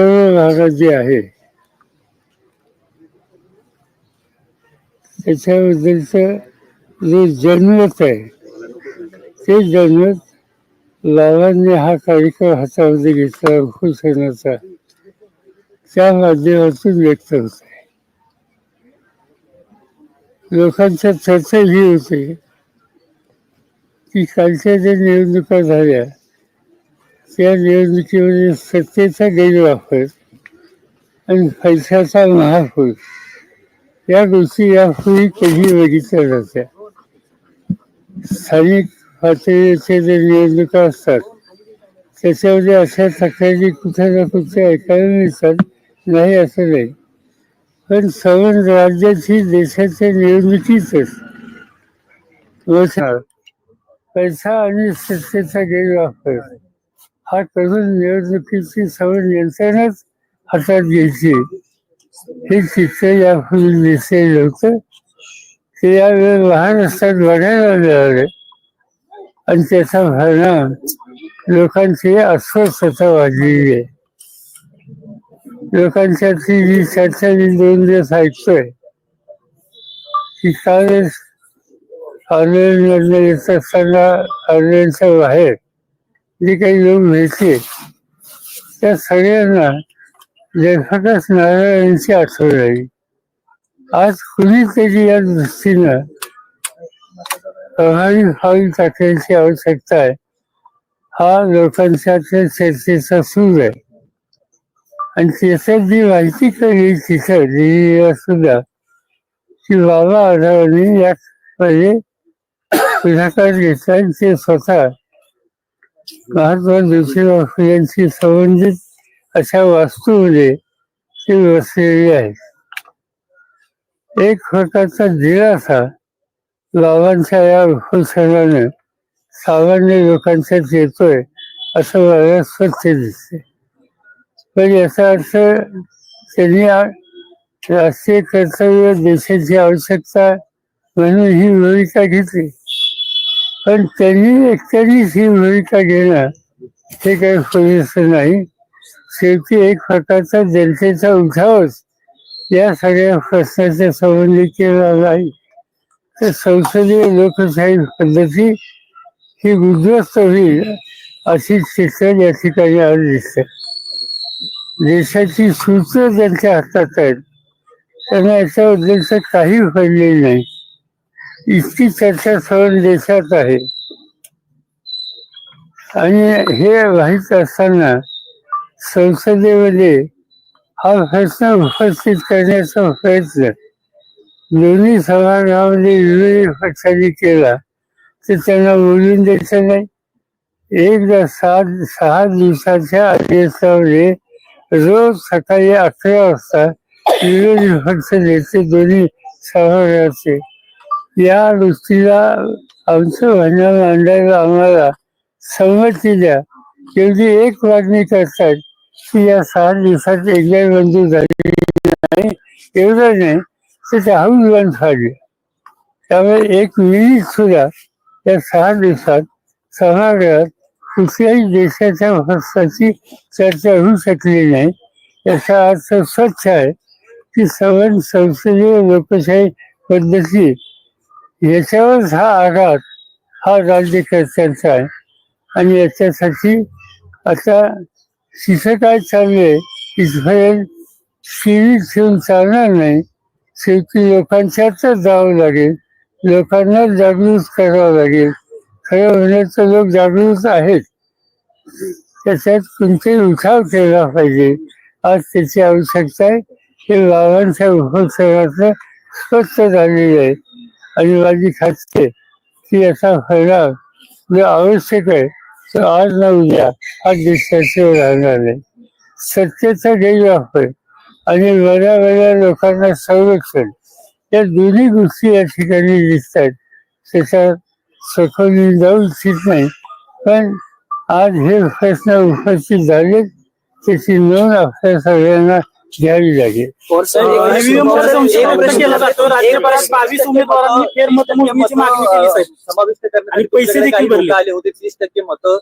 सर्व भागात जे आहे त्याच्याबद्दलचं जे जन्मत आहे ते जन्मत लालांनी हा कार्यक्रम हातामध्ये घेतला हुसेनाचा त्या माध्यमातून व्यक्त होत आहे लोकांच्या चर्चा ही होते की कालच्या ज्या निवडणुका झाल्या त्या निवडणुकीमध्ये सत्तेचा गैरवापर आणि पैशाचा महापूर या गोष्टी यापूर्वी कधी बघितल्या जात्या स्थानिक पातळीचे जे निवडणुका असतात त्याच्यामध्ये अशा तक्रारी कुठे ना कुठे ऐकायला मिळतात नाही असं नाही. पण सवण राज्याची देशाच्या निवडणुकीतच पैसा आणि सत्तेचा गैरवापर. हा तरुण निवडणुकीची सवय यंत्रणच हातात घ्यायची. हे चित्र यापूर्वी दिसलेलं होतं. ते यावेळी लहान असतात बघायला मिळाले आणि त्याचा परिणाम लोकांची अस्वस्थता वाढलेली आहे. लोकांच्यातली जी चर्चा मी दोन दिवस ऐकतोय की कालच ऑनलाईन येत असताना ऑनलाईनच्या बाहेर जे काही लोक मिळते त्या सगळ्यांना लेखकच नारायणांची आठवण राहील. आज कुणीतरी या दृष्टीनं प्रभावी पाऊल टाकण्याची आवश्यकता आहे. हा लोकांच्या चर्चेचा सूर आहे. आणि त्याच्यात जी माहिती कळली तिथं दिल्लीला सुद्धा की बाबा आढावांनी यामध्ये पुढाकार घेतला आणि ते स्वतः महत्त्व ज्योतिबा फुलेंशी संबंधित अशा वास्तूमध्ये ती वसलेली आहे. एक प्रकारचा दिलासा बाबांच्या या उपोषणानं सामान्य लोकांच्यात येतोय असं मला स्वच्छ दिसते. पण याचा अर्थ त्यांनी राष्ट्रीय कर्तव्य देशाची आवश्यकता म्हणून ही भूमिका घेतली. पण त्यांनी एकट्यानेच ही भूमिका घेणं हे काही सोयीचं नाही. शेवटी एक प्रकारचा जनतेचा उठावच या सगळ्या प्रश्नाच्या संबंधी केला नाही. तर संसदीय लोकशाही पद्धती ही उद्ध्वस्त होईल अशी चित्र या ठिकाणी आज दिसते देशाची सूत्र ज्यांच्या हातात आहेत त्यांना याच्याबद्दलचं काही पडलेलं नाही. इतकी चर्चा सर्व देशात आहे. आणि हे माहीत असताना संसदेमध्ये हा प्रश्न उपस्थित करण्याचा प्रयत्न दोन्ही सभागृहामध्ये विरोधी पक्षांनी केला तर त्यांना बोलून द्यायचं नाही. एकदा सात सहा दिवसाच्या अधिवेशनामध्ये रोज सकाळी अकरा वाजता विरोधी पक्ष नेते दोन्ही सभागृहाचे या वृत्तीला आमचं भांडण मांडायला आम्हाला संमती द्या. एवढी एक मागणी करतात की या सहा दिवसात एकदा मंजूर झाली नाही एवढं नाही तर ते हाऊस बंद झाले. त्यामुळे एक मिनिट सुद्धा या सहा दिवसात सभागृहात कुठल्याही देशाच्या हस्ताची चर्चा होऊ शकली नाही. याचा अर्थ स्वच्छ आहे की सवन संसदीय लोकशाही पद्धती याच्यावरच हा आघात हा राज्यकर्त्यांचा आहे. आणि याच्यासाठी आता तिथं काय चाललंय इथपर्यंत सिरीज ठेवून चालणार नाही. शेवटी लोकांच्यातच जावं लागेल. लोकांना जागृत करावं लागेल. खरं होण्याचं लोक जागृत आहेत. त्याच्यात कोणते उठाव केला पाहिजे. आज त्याची आवश्यकता आहे. हे बाबांच्या उपक्रमातलं स्पष्ट झालेलं आहे. आणि माझी की याचा फायदा जे आवश्यक आहे तो आज ना उद्या हा देशाचे राहणार नाही. सत्तेचा गैरवापर आणि बऱ्या बऱ्या लोकांना संरक्षण. या दोन्ही गोष्टी या ठिकाणी दिसत आहेत त्याच्यात सखोल जाऊ इच्छित नाही. पण आज हे प्रश्न उपस्थित झाले त्याची नोंद आपल्या सगळ्यांना घ्यावी लागेल बावीस उमेदवारांनी फेरमतमोजणीची मागणी केली साहेब. समाविष्ट आणि पैसे देखील भरले. आले होते? तीस टक्के मतं